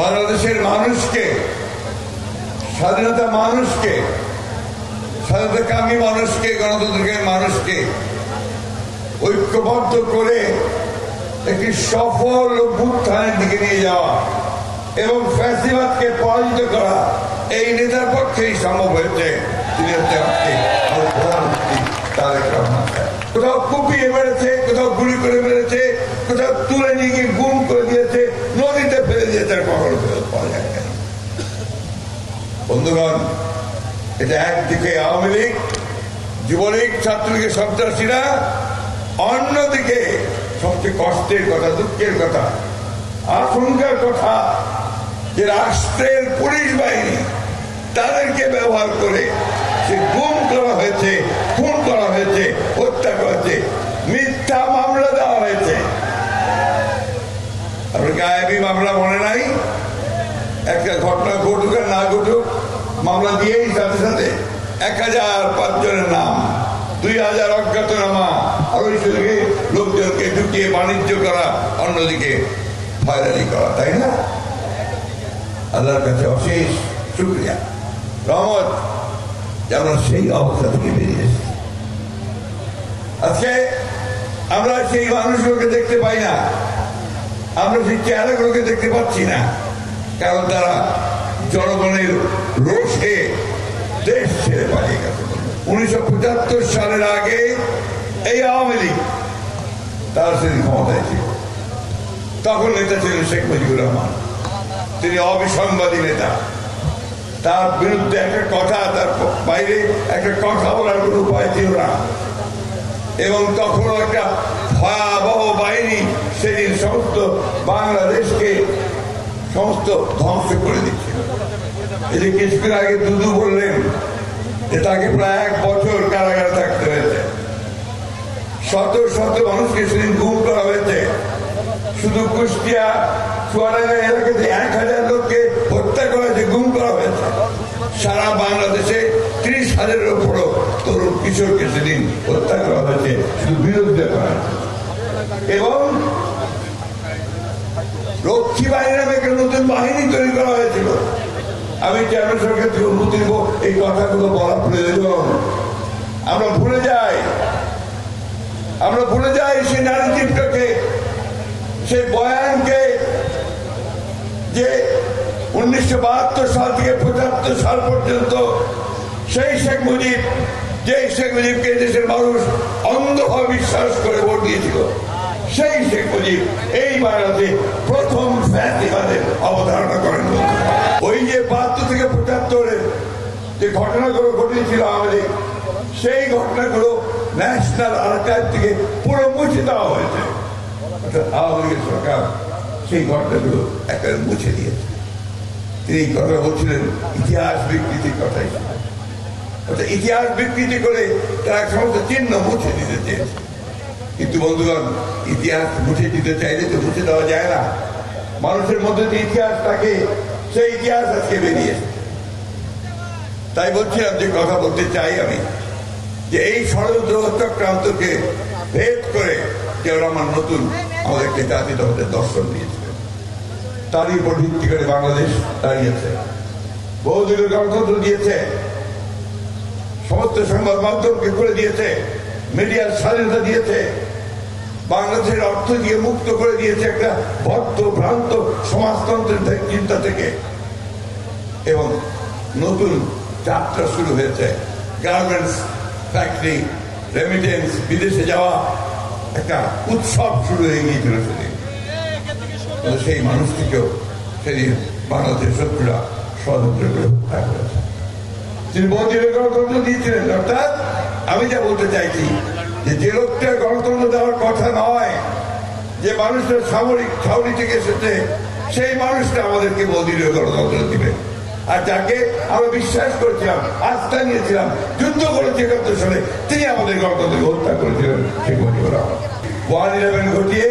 বাংলাদেশের মানুষকে, স্বাধীনতা মানুষকে, স্বাধীনতাকামী মানুষকে গণতন্ত্রকে মানুষকে ঐক্যবদ্ধ করে একটি সফল অভ্যুত্থানের দিকে নিয়ে যাওয়া এবং ফ্যাসিবাদকে পরাজিত করা, এই নেতার পক্ষেই সম্ভব হয়েছে। তিনি হচ্ছে প্রধানমন্ত্রী রহমান কোথাও কুপিয়ে মেরেছে, কোথাও গুলি করে মেরেছে, কোথাও তুলে নিয়ে গিয়ে গুম করে দিয়েছে ফেলে দিয়েছে আর কখনো ফেরত পাওয়া যায় না। বন্ধুগণ, এটা একদিকে আওয়ামী লীগ, যুবলীগ, ছাত্রলীগের সন্ত্রাসীরা, অন্যদিকে সবচেয়ে কষ্টের কথা, দুঃখের কথা, আশঙ্কার কথা যে রাষ্ট্রের পুলিশ বাহিনী তাদেরকে ব্যবহার করে সে গুম করা হয়েছে, খুন করা হয়েছে, হত্যা করা হয়েছে, মিথ্যা মামলা দেওয়া হয়েছে গায়েবী মামলা মনে নাই। একটা ঘটনা ঘটুক আর না ঘটুক, মামলা দিয়েই সাথে সাথে এক হাজার পাঁচজনের নাম, দুই হাজার অজ্ঞাতনামা আর ওই সুযোগে লোকজনকে ঢুকিয়ে বাণিজ্য করা, অন্যদিকে ফায়দারি করা, তাই না? আল্লাহর কাছে অশেষ শুক্রিয়া। রহমত যে আমরা সেই অবস্থা থেকে বেরিয়ে এসেছি। আজকে আমরা সেই মানুষগুলোকে দেখতে পাই না। আমরা সেই চেহারাগুলোকে দেখতে পাচ্ছি না। কারণ তারা জনগণের রোষে দেশ ছেড়ে পালিয়ে গেছে। উনিশশো পঁচাত্তর সালের আগে এই আওয়ামী লীগ তার সেদিন ক্ষমতায় ছিল। তখন নেতা ছিলেন শেখ মুজিবুর রহমান। তিনি অবিসংবাদী নেতা। তার বিরুদ্ধে একটা কথা তার বাইরে একটা কথা বলার কোনো উপায় ছিল না। এবং তখন একটা ভয়াবহ বাহিনী সেদিন সমস্ত বাংলাদেশকে সমস্ত ধ্বংস করে দিচ্ছে। এই যে কিছুদিন আগে দুদু বললেন যে তাকে প্রায় এক বছর কারাগারে থাকতে হয়েছে। শত শত মানুষকে সেদিন গুম করা হয়েছে। শুধু কুষ্টিয়া, চুয়াডাঙ্গা এলাকাতে এক হাজার লোককে হত্যা করা হয়েছে, গুম করা হয়েছে। সারা বাংলাদেশে ত্রিশ হাজারের উপরও তরুণ কিশোরকে সেদিন হত্যা করা হয়েছে, শুধু বিরুদ্ধে করা এবং রক্ষী বাহিনী নামে একটা নতুন বাহিনী তৈরি করা হয়েছিল। আমি চেয়ারম্যান সরকার থেকে অনুমতি দেবো এই কথাগুলো বলা প্রয়োজন। আমরা ভুলে যাই। আমরা ভুলে যাই সেই নারীটিপটাকে সেই বয়ানকে যে উনিশশো বাহাত্তর সাল থেকে পঁচাত্তর সাল পর্যন্ত সেই শেখ মুজিব যে শেখ মুজিবকে দেশের মানুষ অন্ধভাবে বিশ্বাস করে ভোট দিয়েছিল, সেই শেখ মুজিব এই বাংলাতে প্রথম ফ্যাসিবাদের অবধারণা করেন। ওই যে বাহাত্তর থেকে পঁচাত্তরের যে ঘটনাগুলো ঘটিয়েছিল আমাদের, সেই ঘটনাগুলো ন্যাশনাল আর্কাইভ থেকে পুরো মুছে দেওয়া হয়েছে। আওয়ামী লীগের সরকার সেই ঘটনাগুলো একেবারে মুছে দিয়েছে। তিনি কথা বলছিলেন, ইতিহাস বিকৃতির কথাই। অর্থাৎ ইতিহাস বিকৃতি করে তারা সমস্ত চিহ্ন মুছে দিতে চেয়েছে। কিন্তু বন্ধুগণ, ইতিহাস মুছে দিতে চাইলে তো মুছে দেওয়া যায় না। মানুষের মধ্যে যে ইতিহাস থাকে, সেই ইতিহাস আজকে বেরিয়ে এসেছে। তাই বলছিলাম যে কথা বলতে চাই আমি, যে এই ষড়যন্ত্র চক্রান্তকে ভেদ করে কেউ আমার নতুন, আমাদেরকে জাতি জাতিধর্মের দর্শন দিয়েছিলেন তারই উপর ভিত্তি করে বাংলাদেশ দাঁড়িয়েছে। বহুদলীয় গণতন্ত্র দিয়েছে। সমস্ত সংবাদ মাধ্যমকে করে দিয়েছে। মিডিয়ার স্বাধীনতা দিয়েছে। বাংলাদেশের অর্থনীতিকে মুক্ত করে দিয়েছে একটা বদ্ধ ভ্রান্ত সমাজতন্ত্রের চিন্তা থেকে। এবং নতুন যাত্রা শুরু হয়েছে। গার্মেন্টস, ফ্যাক্টরি, রেমিটেন্স, বিদেশে যাওয়া একটা উৎসব শুরু হয়ে গিয়েছিল সেদিন। সেই মানুষটিকেও সেদিন বাংলাদেশের শত্রুরা ষড়যন্ত্র করে হত্যা করেছে। তিনি বহুদিনের গণতন্ত্র দিয়েছিলেন, অর্থাৎ আমি যা বলতে চাইছি যে যে লোকটা গণতন্ত্র দেওয়ার কথা নয়, যে মানুষটা সামরিক ছাউনি থেকে এসেছে, সেই মানুষটা আমাদেরকে বহুদিনের গণতন্ত্র দিবে। আর যাকে আমরা বিশ্বাস করেছিলাম, আস্থা নিয়েছিলাম, যুদ্ধ করেছি একাত্তর সালে, তিনি আমাদের গণতন্ত্রকে হত্যা করেছিলেন, শেখ মুজিবুর রহমান। ওয়ান ইলেভেন ঘটিয়ে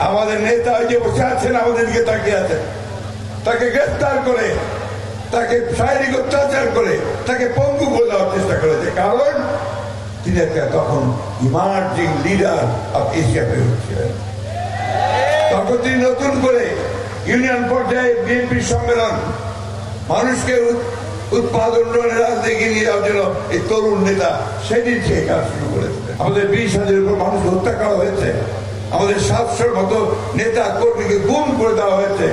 আমাদের নেতা যে বসে আছেন, আমাদের দিকে তাকিয়ে আছেন। তাকে গ্রেফতার করে, তাকে শারীরিক অত্যাচার করে, তাকে পঙ্গু করে দেওয়ার চেষ্টা করেছে। কারণ তিনি একটা তখন ইমার্জিং লিডার অফ এশিয়া হয়ে তখন তিনি নতুন করে ইউনিয়ন পর্যায়ে বিএনপির সম্মেলন, মানুষকে উৎ- উৎপাদন রাজনীতি নিয়ে যাওয়ার জন্য এই তরুণ নেতা সেদিন থেকে কাজ শুরু করেছে আমাদের বিশ হাজারের উপর মানুষ হত্যা করা হয়েছে। আমাদের সাতশোর মতো নেতা কর্মীকে গুম করে দেওয়া হয়েছে।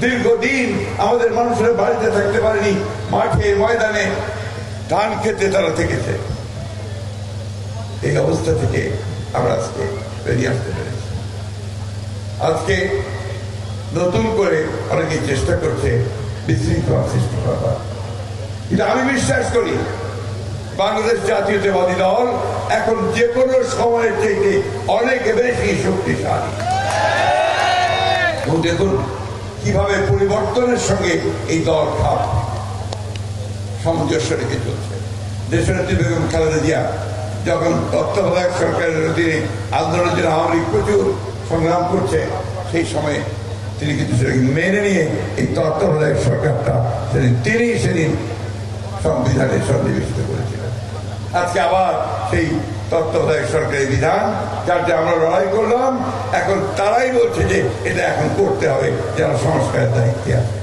দীর্ঘদিন আমাদের মানুষেরা বাড়িতে থাকতে পারেনি, মাঠে, ময়দানে ধান খেতে তারা থেকেছে। এই অবস্থা থেকে আমরা আজকে বেরিয়ে আসতে পেরেছি। আজকে নতুন করে অনেকে চেষ্টা করছে বিশৃঙ্খলা সৃষ্টি করার। কিন্তু আমি বিশ্বাস করি বাংলাদেশ জাতীয়তাবাদী দল এখন যে কোনো সময়ের থেকে অনেক বেশি শক্তিশালী। দেখুন, কীভাবে পরিবর্তনের সঙ্গে এই দল খাপ সামঞ্জস্য রেখে চলছে। দেশনেত্রী বেগম খালেদা জিয়া যখন তত্ত্বাবধায়ক সরকারের অধীনে আন্দোলনের জন্য আওয়ামী লীগ প্রচুর সংগ্রাম করছে, সেই সময়ে তিনি কিন্তু সেটাকে মেনে নিয়ে এই তত্ত্বাবধায়ক সরকারটা সেদিন তিনি সেদিন সংবিধানে সন্নিবেশিত করেছিলেন আজকে আবার সেই তত্ত্বাবধায়ক সরকারের বিধান, যার যে আমরা লড়াই করলাম, এখন তারাই বলছে যে এটা এখন করতে হবে, যারা সংস্কারের দায়িত্বে আছে।